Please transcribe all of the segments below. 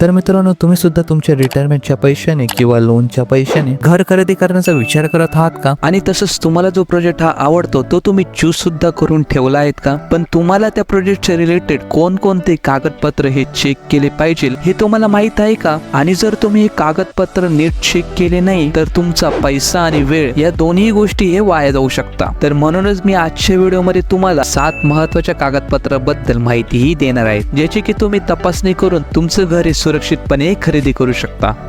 तर मित्रांनो तुम्ही सुद्धा तुमच्या रिटायरमेंटच्या पैशाने किंवा लोनच्या पैशाने घर खरेदी करण्याचा विचार करत आहात का? आणि तसंच तुम्हाला जो प्रोजेक्ट हा आवडतो तो तुम्ही चूज सुद्धा करून ठेवला आहेत का? पण तुम्हाला त्या प्रोजेक्टच्या रिलेटेड कोणकोणते कागदपत्र हे चेक केले पाहिजे हे तुम्हाला माहीत आहे का? आणि जर तुम्ही हे कागदपत्र नीट चेक केले नाही तर तुमचा पैसा आणि वेळ या दोन्ही गोष्टी हे वाया जाऊ शकता. तर म्हणूनच मी आजच्या व्हिडिओमध्ये तुम्हाला सात महत्त्वाच्या कागदपत्राबद्दल माहितीही देणार आहे ज्याची की तुम्ही तपासणी करून तुमचं घर हे सुरक्षितपणे खरेदी करू शकता.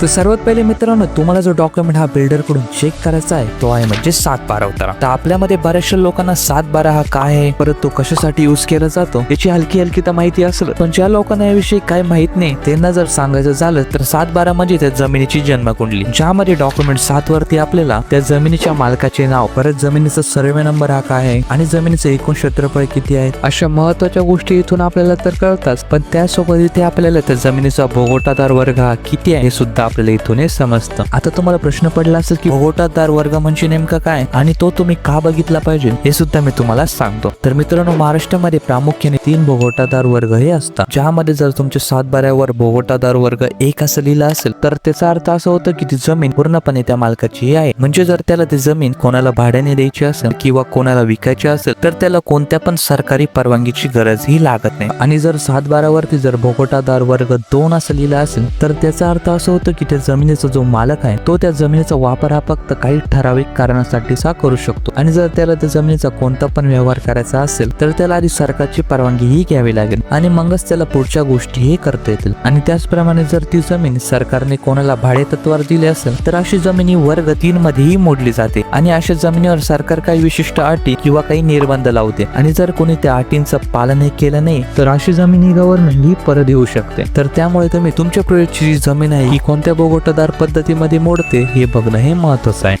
तर सर्वात पहिले मित्रांनो तुम्हाला जो डॉक्युमेंट हा बिल्डरकडून चेक करायचा आहे तो आहे म्हणजे सात बारा उतारा. तर आपल्यामध्ये बऱ्याचशा लोकांना सात बारा हा काय आहे परत तो कशासाठी युज केला जातो याची हलकी हलकी तर माहिती असेल. पण ज्या लोकांना याविषयी काय माहीत नाही त्यांना जर सांगायचं झालं तर सात बारा म्हणजे त्या जमिनीची जन्मकुंडली. ज्यामध्ये डॉक्युमेंट सात वरती आपल्याला त्या जमिनीच्या मालकाचे नाव परत जमिनीचा सर्वे नंबर हा काय आहे आणि जमिनीचं एकूण क्षेत्रफळ किती आहे अशा महत्त्वाच्या गोष्टी इथून आपल्याला तर कळतात. पण त्यासोबत इथे आपल्याला त्या जमिनीचा भोगोटादार वर्ग हा किती आहे हे सुद्धा आपल्याला इथून हे समजतं. आता तुम्हाला प्रश्न पडला असेल की भोगोटादार वर्ग म्हणजे नेमका काय? आणि तो तुम्ही का बघितला पाहिजे? हे सुद्धा मी तुम्हाला सांगतो. तर मित्रांनो महाराष्ट्रामध्ये प्रामुख्याने तीन भोगोटादार वर्ग हे असतात. ज्यामध्ये जर तुमच्या सातबाऱ्यावर भोगोटादार वर्ग एक असं लिहिलं असेल तर त्याचा अर्थ असं होतं की ती जमीन पूर्णपणे त्या मालकाची आहे. म्हणजे जर त्याला ती जमीन कोणाला भाड्याने द्यायची असेल किंवा कोणाला विकायची असेल तर त्याला कोणत्या पण सरकारी परवानगीची गरज ही लागत नाही. आणि जर सात बारावरती जर भोगोटादार वर्ग दोन असं लिहिलं असेल तर त्याचा अर्थ असं होतं की त्या जमिनीचा जो मालक आहे तो त्या जमिनीचा वापर हा फक्त काही ठराविक कारणासाठी सा करू शकतो. आणि जर त्याला त्या जमिनीचा कोणता पण व्यवहार करायचा असेल तर त्याला आधी सरकारची परवानगीही घ्यावी लागेल आणि मगच त्याला पुढच्या गोष्टीही करता येतील. आणि त्याचप्रमाणे जर ती जमीन सरकारने कोणाला भाडे तत्वावर दिली असेल तर अशी जमिनी वर्ग तीन मध्येही मोडली जाते. आणि अशा जमिनीवर सरकार काही विशिष्ट अटी किंवा काही निर्बंध लावते. आणि जर कोणी त्या अटींचं पालनही केलं नाही तर अशी जमीन ही गव्हर्नमेंट ही परत येऊ शकते. तर त्यामुळे तुम्ही तुमच्या प्रोजेक्टची जी जमीन आहे ही कोणत्या बोगोटादार पद्धतीमध्ये मोडते हे बघणं हे महत्वाचं आहे.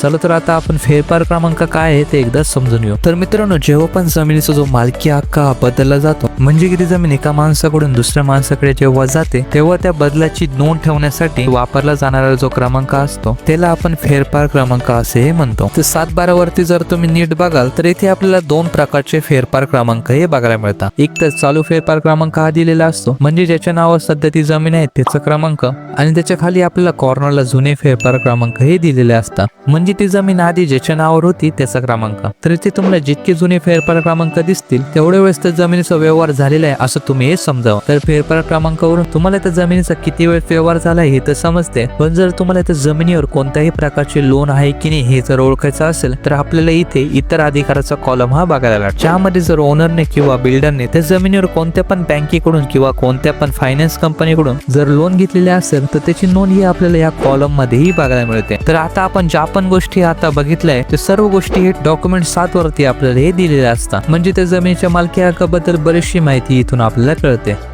चला तर आता आपण फेरफार क्रमांक काय आहे ते एकदा समजून घेऊ. तर मित्रांनो जेव्हा पण जमिनीचा जो मालकी हक्क हा बदलला जातो म्हणजे की ती जमीन एका माणसाकडून दुसऱ्या माणसाकडे जेव्हा जाते तेव्हा त्या बदलाची नोंद ठेवण्यासाठी वापरला जाणारा जो क्रमांक असतो त्याला आपण फेरफार क्रमांक असे म्हणतो. तर सात बारा वरती जर तुम्ही नीट बघाल तर इथे आपल्याला दोन प्रकारचे फेरफार क्रमांक हे बघायला मिळतात. एक तर चालू फेरफार क्रमांक हा दिलेला असतो म्हणजे ज्याच्या नावावर सध्या ती जमीन आहे त्याचा क्रमांक आणि त्याच्याखाली आपल्याला कॉर्नरला जुने फेरफार क्रमांक हे दिलेले असतात. म्हणजे ती जमीन आधी ज्याच्या नावावर होती त्याचा क्रमांक. तर इथे तुम्हाला जितके जुने फेरफार क्रमांक दिसतील तेवढ्या वेळेस त्या जमिनीचा व्यवहार झालेला आहे असं तुम्ही हे समजावं. तर फेरफार क्रमांकावरून तुम्हाला त्या जमिनीचा किती वेळ व्यवहार झाला हे तर समजते. पण जर तुम्हाला त्या जमिनीवर कोणत्याही प्रकारचे लोन आहे की नाही हे जर ओळखायचं असेल तर आपल्याला इथे इतर अधिकाराचा कॉलम हा बघायला लागतो ज्यामध्ये जर ओनरने किंवा बिल्डरने त्या जमिनीवर कोणत्या पण बँकेकडून किंवा कोणत्या पण फायनान्स कंपनीकडून जर लोन घेतलेले असेल तर त्याची नोंद ही आपल्याला या कॉलम मध्येही बघायला मिळते. तर आता आपण ज्या पण गोष्टी आता बघितल्या ते सर्व गोष्टी हे डॉक्युमेंट सात वरती आपल्याला हे दिलेले असतात. म्हणजे त्या जमिनीच्या मालकी हक्काबद्दल बरीचशी माहिती इथून आपल्याला कळते.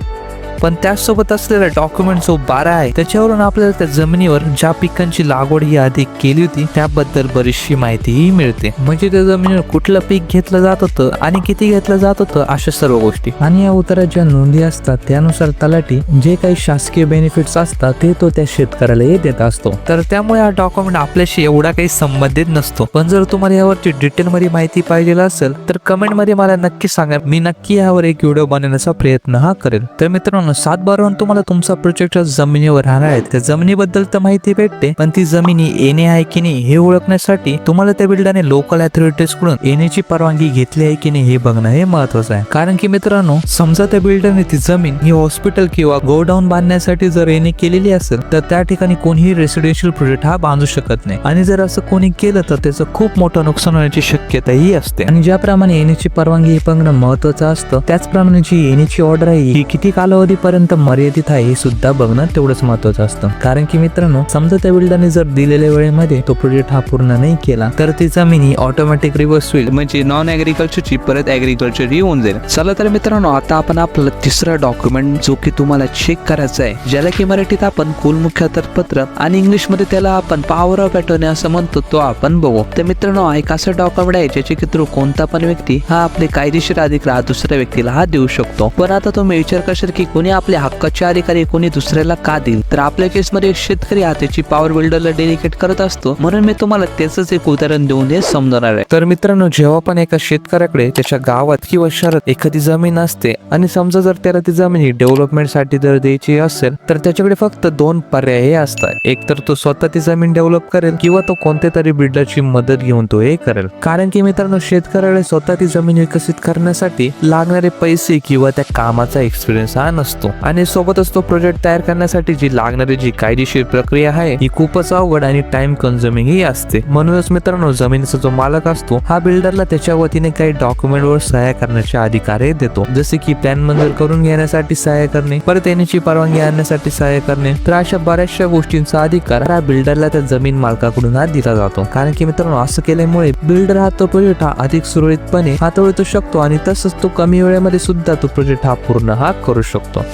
पण त्याचसोबत असलेला डॉक्युमेंट जो बारा आहे त्याच्यावरून आपल्याला त्या जमिनीवर ज्या पिकांची लागवड ही आधी केली होती त्याबद्दल बरीचशी माहितीही मिळते. म्हणजे त्या जमिनीवर कुठलं पीक घेतलं जात होतं आणि किती घेतलं जात होतं अशा सर्व गोष्टी. आणि या उतारात ज्या नोंदी असतात त्यानुसार तलाठी जे काही शासकीय बेनिफिट्स असतात ते तो त्या शेतकऱ्याला देत असतो. तर त्यामुळे हा डॉक्युमेंट आपल्याशी एवढा काही संबंधित नसतो. पण जर तुम्हाला यावरची डिटेल मध्ये माहिती पाहिजे असेल तर कमेंटमध्ये मला नक्की सांगा. मी नक्की यावर एक व्हिडिओ बनवण्याचा प्रयत्न हा करेल. तर मित्रांनो सात बारावरून तुम्हाला तुमचा प्रोजेक्ट जमिनीवर राहणार आहे. त्या जमिनीबद्दल तर माहिती भेटते पण ती जमिनी येणे आहे की नाही हे ओळखण्यासाठी तुम्हाला त्या बिल्डरने लोकल अथॉरिटीजकडून येण्याची परवानगी घेतली आहे की नाही हे बघणं हे महत्वाचं आहे. कारण की मित्रांनो समजा त्या बिल्डरने ती जमीन ही हॉस्पिटल किंवा गोडाऊन बांधण्यासाठी जर येणे केलेली असेल तर त्या ठिकाणी कोणीही रेसिडेन्शियल प्रोजेक्ट हा बांधू शकत नाही. आणि जर असं कोणी केलं तर त्याचं खूप मोठं नुकसान होण्याची शक्यताही असते. आणि ज्याप्रमाणे येण्याची परवानगी हे बघणं महत्वाचं असतं त्याचप्रमाणे जी येण्याची ऑर्डर आहे ही किती कालावधी कितीपर्यंत मर्यादित आहे हे सुद्धा बघणं तेवढंच महत्वाचं असतं. कारण की मित्रांनो समजा त्या बिल्डरने जर दिलेल्या वेळेमध्ये तो प्रोजेक्ट हा पूर्ण नाही केला तर ती जमीन ही ऑटोमॅटिक रिव्हर्स होईल. म्हणजे नॉन ऍग्रिकल्चरची परत ऍग्रिकल्चर येऊन जाईल. चला तर मित्रांनो आता आपण आपलं तिसरा डॉक्युमेंट जो की तुम्हाला चेक करायचा आहे ज्याला की मराठीत आपण कुलमुख्यातरपत्र आणि इंग्लिशमध्ये त्याला आपण पॉवर ऑफ अटर्नी असं म्हणतो तो आपण बघू. तर मित्रांनो एक असं डॉक्युमेंट आहे ज्याचे की थ्रू कोणता पण व्यक्ती हा आपले कायदेशीर अधिकार दुसऱ्या व्यक्तीला हा देऊ शकतो. पण आता तुम्ही विचार करशाल की कोणी आणि आपल्या हक्काचे अधिकारी कोणी दुसऱ्याला का देईल? तर आपल्या केसमध्ये शेतकरी हा त्याची पॉवर बिल्डरला डेडिकेट करत असतो. म्हणून मी तुम्हाला त्याच एक उदाहरण देऊन हे समजणार आहे. तर मित्रांनो जेव्हा पण एका शेतकऱ्याकडे त्याच्या गावात किंवा शहरात एखादी जमीन असते आणि समजा जर त्याला ती जमीन ही डेव्हलपमेंटसाठी जर द्यायची असेल तर त्याच्याकडे फक्त दोन पर्याय हे असतात. एक तर तो स्वतः ती जमीन डेव्हलप करेल किंवा तो कोणत्या तरी बिल्डरची मदत घेऊन तो हे करेल. कारण की मित्रांनो शेतकऱ्याला स्वतः ती जमीन विकसित करण्यासाठी लागणारे पैसे किंवा त्या कामाचा एक्सपिरियन्स हा नसतो. आणि सोबतच तो प्रोजेक्ट तयार करण्यासाठी जी लागणारी जी कायदेशीर प्रक्रिया आहे ही खूपच अवघड आणि टाइम कन्झ्युमिंग ही असते. म्हणूनच मित्रांनो जमिनीचा जो मालक असतो हा बिल्डरला त्याच्या वतीने काही डॉक्युमेंट वर सहाय्य करण्याचे अधिकार देतो. जसे की प्लॅन मंजूर करून घेण्यासाठी सहाय्य करणे परत येण्याची परवानगी आणण्यासाठी सहाय्य करणे तर अशा बऱ्याचशा गोष्टींचा अधिकार हा बिल्डरला त्या जमीन मालकाकडून हा दिला जातो. कारण की मित्रांनो असं केल्यामुळे बिल्डर हा तो प्रोजेक्ट हा अधिक सुरळीतपणे हाताळू शकतो आणि तसंच तो कमी वेळेमध्ये सुद्धा तो प्रोजेक्ट हा पूर्ण हा करू शकतो.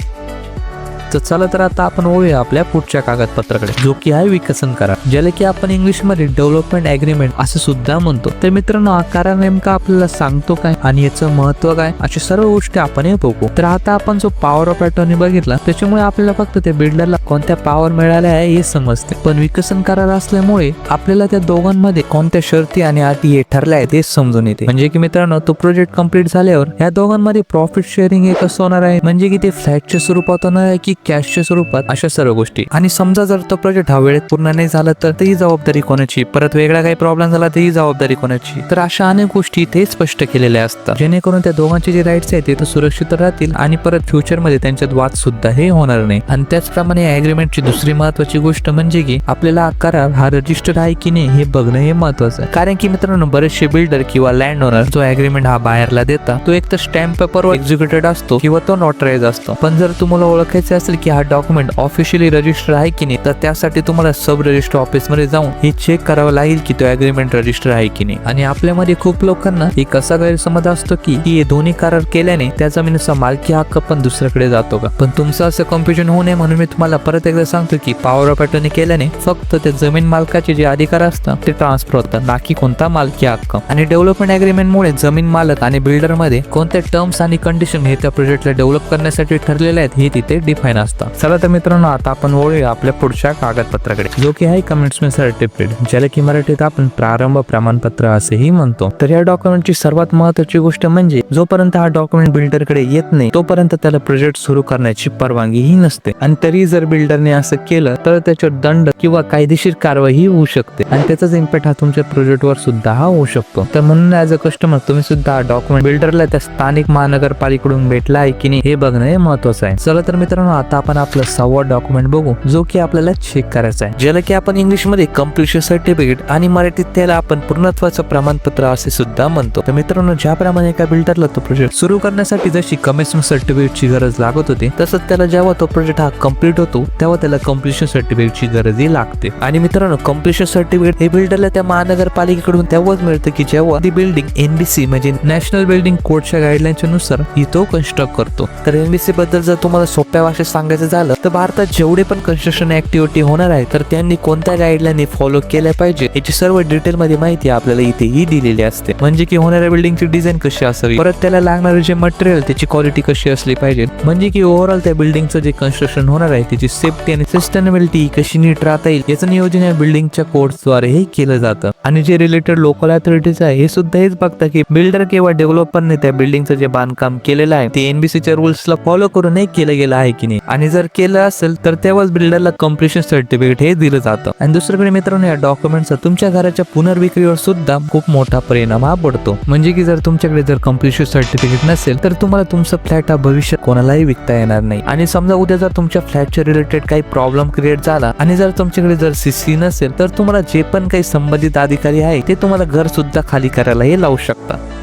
तर चला तर आता आपण वळूया आपल्या पुढच्या कागदपत्राकडे. जो की आहे विकसन करार ज्याला की आपण इंग्लिशमध्ये डेव्हलपमेंट अग्रीमेंट असं सुद्धा म्हणतो. तर मित्रांनो हा करार नेमका आपल्याला सांगतो काय आणि याचं महत्त्व काय अशा सर्व गोष्टी आपण हे बघू. तर आता आपण जो पॉवर ऑफ अटॉर्नी बघितला त्याच्यामुळे आपल्याला फक्त त्या बिल्डरला कोणत्या पॉवर मिळाल्या आहे हे समजते. पण विकसन करार असल्यामुळे आपल्याला त्या दोघांमध्ये कोणत्या शर्ती आणि अटी हे ठरल्या आहेत हे समजून येते. म्हणजे की मित्रांनो तो प्रोजेक्ट कंप्लीट झाल्यावर या दोघांमध्ये प्रॉफिट शेअरिंग हे कसं होणार आहे? म्हणजे की ते फ्लॅटच्या स्वरूपात होणार आहे की कॅशच्या स्वरूपात अशा सर्व गोष्टी. आणि समजा जर तो प्रोजेक्ट हा वेळेत पूर्ण नाही झाला तर ही जबाबदारी कोणाची? परत वेगळा काही प्रॉब्लेम झाला तर ही जबाबदारी कोणाची? तर अशा अनेक गोष्टी ते स्पष्ट केलेल्या असतात. जेणेकरून त्या दोघांचे जे राईट्स आहेत ते तर सुरक्षित राहतील आणि परत फ्युचरमध्ये त्यांच्यात वाद सुद्धा हे होणार नाही. आणि त्याचप्रमाणे अग्रीमेंटची दुसरी महत्वाची गोष्ट म्हणजे की आपल्याला करार हा रजिस्टर आहे की नाही हे बघणं हे महत्वाचं आहे. कारण की मित्रांनो बरेचसे बिल्डर किंवा लँड ओनर जो अग्रीमेंट हा बाहेरला देता तो एक तर स्टॅम्प पेपरवर एक्झिक्युटेड असतो किंवा तो नोटराईज असतो. पण जर तुम्हाला ओळखायचं असेल की हा डॉक्युमेंट ऑफिशियली रजिस्टर आहे की नाही तर त्यासाठी तुम्हाला सब रजिस्टर ऑफिसमध्ये जाऊन हे चेक करावं लागेल की तो अग्रीमेंट रजिस्टर आहे की नाही. आणि आपल्यामध्ये खूप लोकांना एक असा गैरसमज असतो की हे दोन्ही करार केल्याने त्या जमिनीचा मालकी हक्क पण दुसऱ्याकडे जातो का? पण तुमचं असं कन्फ्युजन होऊ नये म्हणून मी तुम्हाला परत एकदा सांगतो की पॉवर ऑफ अटर्नी केल्याने फक्त त्या जमीन मालकाचे जे अधिकार असतात ते ट्रान्सफर होतात ना की कोणता मालकी हक्क. आणि डेव्हलपमेंट अग्रीमेंटमुळे जमीन मालक आणि बिल्डरमध्ये कोणत्या टर्म्स आणि कंडिशन हे त्या प्रोजेक्टला डेव्हलप करण्यासाठी ठरलेले आहेत हे तिथे डिफाईन असतात. चला तर मित्रांनो आता आपण वळूया आपल्या पुढच्या कागदपत्राकडे. जो की आहे कमिट्समेंट सर्टिफिकेट ज्याला की मराठीत आपण प्रारंभ प्रमाणपत्र असेही म्हणतो. तर या डॉक्युमेंटची सर्वात महत्वाची गोष्ट म्हणजे जोपर्यंत हा डॉक्युमेंट बिल्डरकडे येत नाही तोपर्यंत त्याला प्रोजेक्ट सुरू करण्याची परवानगी ही नसते. आणि तरी जर बिल्डरने असं केलं तर त्याच्यावर दंड किंवा कायदेशीर कारवाई होऊ शकते. आणि त्याचाच इम्पॅक्ट हा तुमच्या प्रोजेक्टवर सुद्धा हा होऊ शकतो. तर म्हणून ऍज अ कस्टमर तुम्ही सुद्धा डॉक्युमेंट बिल्डरला त्या स्थानिक महानगरपालिकेकडून भेटला आहे की नाही हे बघणं हे महत्वाचं आहे. चला तर मित्रांनो आता आपण आपलं सव्वा डॉक्युमेंट बघू जो की आपल्याला चेक करायचा आहे. ज्याला की आपण इंग्लिशमध्ये कम्प्लिशन सर्टिफिकेट आणि मराठीत त्याला आपण पूर्णत्वाचं प्रमाणपत्र असे सुद्धा म्हणतो. तर मित्रांनो ज्याप्रमाणे एका बिल्डरला तो प्रोजेक्ट सुरू करण्यासाठी जशी कमिशन सर्टिफिकेटची गरज लागत होती तसंच त्याला जेव्हा तो प्रोजेक्ट हा कंप्लीट होतो तेव्हा त्याला कम्प्लिशन सर्टिफिकेटची गरजही लागते. आणि मित्रांनो कम्प्लिशन सर्टिफिकेट हे बिल्डरला त्या महानगरपालिकेकडून तेव्हाच मिळतं की जेव्हा ती बिल्डिंग एनबीसी म्हणजे नॅशनल बिल्डिंग कोडच्या गाईडलाईनच्या नुसार ही तो कन्स्ट्रक्ट करतो. तर एनबीसी बद्दल जर तुम्हाला सोप्या भाषेत सांगायचं झालं तर भारतात जेवढे पण कन्स्ट्रक्शन ऍक्टिव्हिटी होणार आहे तर त्यांनी कोणत्या गाईडलाईन फॉलो केल्या पाहिजे याची सर्व डिटेल मध्ये माहिती आपल्याला इथेही दिलेली असते. म्हणजे की होणाऱ्या बिल्डिंगची डिझाईन कशी असावी? परत त्याला लागणारे जे मटेरियल त्याची क्वालिटी कशी असली पाहिजे? म्हणजे की ओव्हरऑल त्या बिल्डिंगचं जे कन्स्ट्रक्शन होणार आहे त्याची सेफ्टी आणि सस्टेनेबिलिटी कशी नीट राहता येईल याचं नियोजन या बिल्डिंगच्या कोर्सद्वारे हे केलं जातं. आणि जे रिलेटेड लोकल अथॉरिटीज आहे हे सुद्धा हेच बघतात की बिल्डर किंवा डेव्हलपरने त्या बिल्डिंगचं जे बांधकाम केलेलं आहे ते एनबीसीच्या रुल्सला फॉलो करून हे केलं गेलं आहे की नाही. आणि जर केलं असेल तर तेव्हाच बिल्डरला कम्प्लिशन सर्टिफिकेट हे दिलं जातं. आणि दुसरीकडे मित्रांनो या डॉक्युमेंटचा तुमच्या घराच्या पुनर्विक्रीवर सुद्धा खूप मोठा परिणाम हा पडतो. म्हणजे की जर तुमच्याकडे जर कम्प्लिशन सर्टिफिकेट नसेल तर तुम्हाला तुमचा फ्लॅट हा भविष्यात कोणालाही विकता येणार नाही. आणि समजा उद्या जर तुमच्या फ्लॅटच्या रिलेटेड काही प्रॉब्लेम क्रिएट झाला आणि जर तुमच्याकडे जर सीसी नसेल तर तुम्हाला जे पण काही संबंधित अधिकारी आहे ते तुम्हाला घर सुद्धा खाली करायला हे लावू शकतात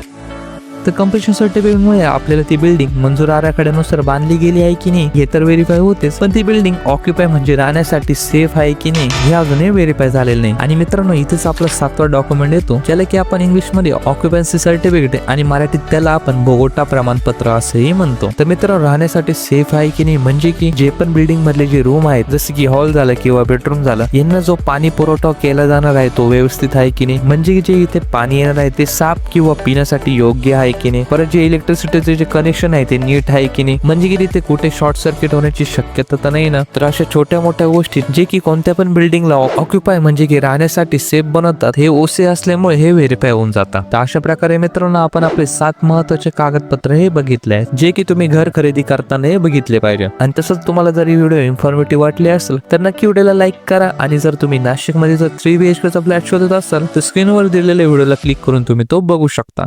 तर कम्प्लिशन सर्टिफिकेटमुळे आपल्याला ती बिल्डिंग मंजूर आराखड्यानुसार बांधली गेली आहे की नाही हे तर व्हेरीफाय होतेच पण ती बिल्डिंग ऑक्युपाय म्हणजे राहण्यासाठी सेफ आहे की नाही हे अजूनही व्हेरीफाय झालेलं नाही. आणि मित्रांनो इथेच आपला सातवा डॉक्युमेंट येतो ज्याला की आपण इंग्लिशमध्ये ऑक्युपन्सी सर्टिफिकेट आणि मराठीत त्याला आपण बोगोटा प्रमाणपत्र असंही म्हणतो. तर मित्रांनो राहण्यासाठी सेफ आहे की नाही? म्हणजे की जे पण बिल्डिंग मधले जे रूम आहेत जसं की हॉल झालं किंवा बेडरूम झालं यांना जो पाणी पुरवठा केला जाणार आहे तो व्यवस्थित आहे की नाही? म्हणजे जे इथे पाणी येणार आहे ते साफ किंवा पिण्यासाठी योग्य आहे की नाही? परत जे इलेक्ट्रिसिटीचे जे कनेक्शन आहे ते नीट आहे की नाही? म्हणजे की तिथे कुठे शॉर्ट सर्किट होण्याची शक्यता तर नाही ना? तर अशा छोट्या मोठ्या गोष्टी जे की कोणत्या पण बिल्डिंगला ऑक्युपाय म्हणजे की राहण्यासाठी सेफ बनवतात हे ओसे असल्यामुळे हे व्हेरीफाय होऊन जातात. तर अशा प्रकारे मित्रांनो आपण आपले सात महत्त्वाचे कागदपत्र हे बघितले आहेत जे की तुम्ही घर खरेदी करताना हे बघितले पाहिजे. आणि तसंच तुम्हाला जर ही व्हिडिओ इन्फॉर्मेटिव्ह वाटली असेल तर नक्की व्हिडिओला लाईक करा. आणि जर तुम्ही नाशिकमध्ये जर थ्री बी एच फ्लॅट शोधत असाल तर स्क्रीनवर दिलेल्या व्हिडिओला क्लिक करून तुम्ही तो बघू शकता.